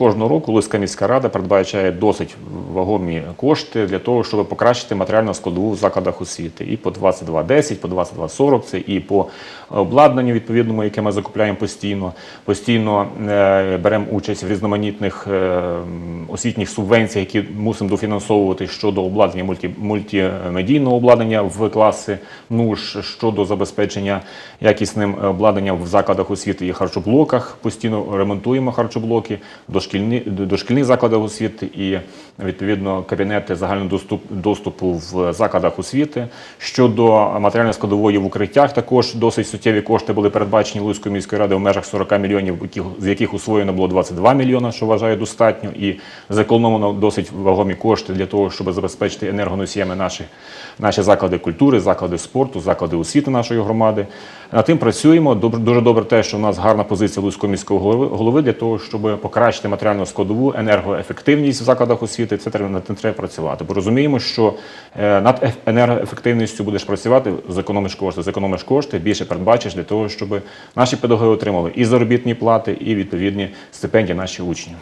кожного року Луцька міська рада передбачає досить вагомі кошти для того, щоб покращити матеріальну складову в закладах освіти. І по 2210, по 2240, це і по обладнанню відповідному, яке ми закупляємо постійно. Постійно е, беремо участь в різноманітних е, освітніх субвенціях, які мусимо дофінансовувати щодо обладнання мульті, мультимедійного обладнання в класи НУШ, щодо забезпечення якісним обладнанням в закладах освіти і харчоблоках. Постійно ремонтуємо харчоблоки, дошкільні, дошкільні заклади освіти і відповідно кабінети загального доступу в закладах освіти. Щодо матеріальної складової в укриттях, також досить суттєві кошти були передбачені Луцькою міською радою в межах 40 мільйонів, з яких усвоєно було 22 мільйона, що вважаю достатньо, і зекономлено досить вагомі кошти для того, щоб забезпечити енергоносіями наші, наші заклади культури, заклади спорту, заклади освіти нашої громади. Над тим працюємо. Дуже добре те, що у нас гарна позиція Луцького міського голови, голови для того, щоб покращити матеріальну складову, енергоефективність в закладах освіти. Це треба над тим треба працювати. Бо розуміємо, що е, над енергоефективністю будеш працювати, зекономиш кошти, зекономиш кошти, більше передбачиш для того, щоб наші педагоги отримали і заробітні плати, і відповідні стипендії наші учні.